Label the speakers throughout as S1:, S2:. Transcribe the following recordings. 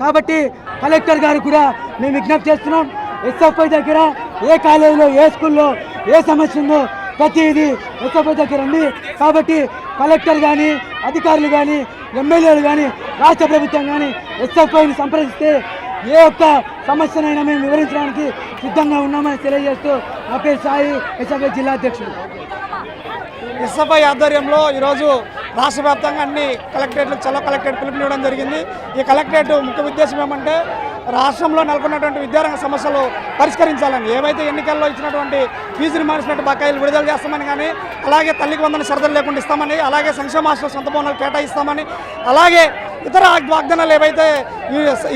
S1: కాబట్టి కలెక్టర్ గారు కూడా మేము విజ్ఞప్తి చేస్తున్నాం. ఎస్ఎఫ్ఐ దగ్గర ఏ కాలేజీలో ఏ స్కూల్లో ఏ సమస్య ఉందో ప్రతిదీ ఎస్ఎఫ్ఐ దగ్గర ఉంది. కాబట్టి కలెక్టర్ కానీ అధికారులు కానీ ఎమ్మెల్యేలు కానీ రాష్ట్ర ప్రభుత్వం కానీ ఎస్ఎఫ్ఐని సంప్రదిస్తే ఏ ఒక్క సమస్యనైనా మేము వివరించడానికి సిద్ధంగా ఉన్నామని తెలియజేస్తూ నా పేరు సాయి ఎస్ఎఫ్ఐ జిల్లా అధ్యక్షుడు.
S2: ఎస్ఎఫ్ఐ ఆధ్వర్యంలో ఈరోజు రాష్ట్ర వ్యాప్తంగా అన్ని కలెక్టరేట్లు చలో కలెక్టరేట్ పిలుపునివ్వడం జరిగింది. ఈ కలెక్టరేట్ ముఖ్య ఉద్దేశం ఏమంటే రాష్ట్రంలో నెలకొన్నటువంటి విద్యారంగ సమస్యలు పరిష్కరించాలని. ఏవైతే ఎన్నికల్లో ఇచ్చినటువంటి ఫీజు రిమార్స్మెంట్ బకాయిలు విడుదల చేస్తామని కానీ అలాగే తల్లికి వందన షరతులు లేకుండా ఇస్తామని అలాగే సంక్షేమ హాస్టల్ సొంత భవనాలు కేటాయిస్తామని అలాగే ఇతర వాగ్దానాలు ఏవైతే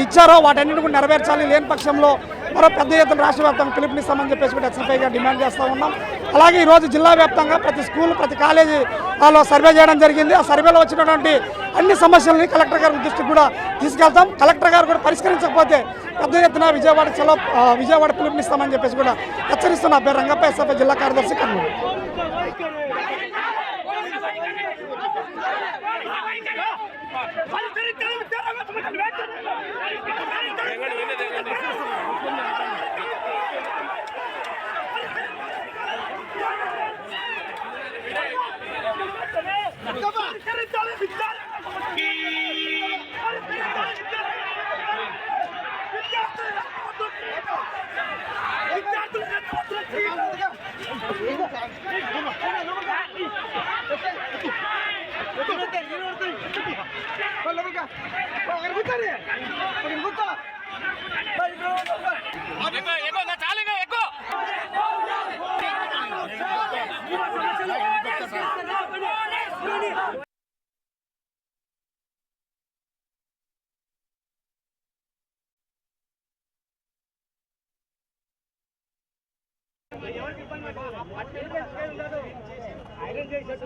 S2: ఇచ్చారో వాటన్నిటి కూడా నెరవేర్చాలి. లేని పక్షంలో మరో పెద్ద ఎత్తున రాష్ట్ర వ్యాప్తంగా పిలుపునిస్తామని చెప్పేసి కూడా ఎక్సల్పైగా డిమాండ్ చేస్తూ ఉన్నాం. అలాగే ఈరోజు జిల్లా వ్యాప్తంగా ప్రతి స్కూల్ ప్రతి కాలేజీ వాళ్ళు సర్వే చేయడం జరిగింది. ఆ సర్వేలో వచ్చినటువంటి అన్ని సమస్యలని కలెక్టర్ గారి దృష్టికి కూడా తీసుకెళ్తాం. కలెక్టర్ గారు కూడా పరిష్కరించకపోతే పెద్ద ఎత్తున విజయవాడ చలో విజయవాడ పిలుపునిస్తామని చెప్పేసి కూడా హెచ్చరిస్తున్న పేరు రంగప్ప ఎస్ఎఫ్ఐ జిల్లా కార్యదర్శి Kurnool. ¡Cama! ¡Territorio militar! Iron చేశారు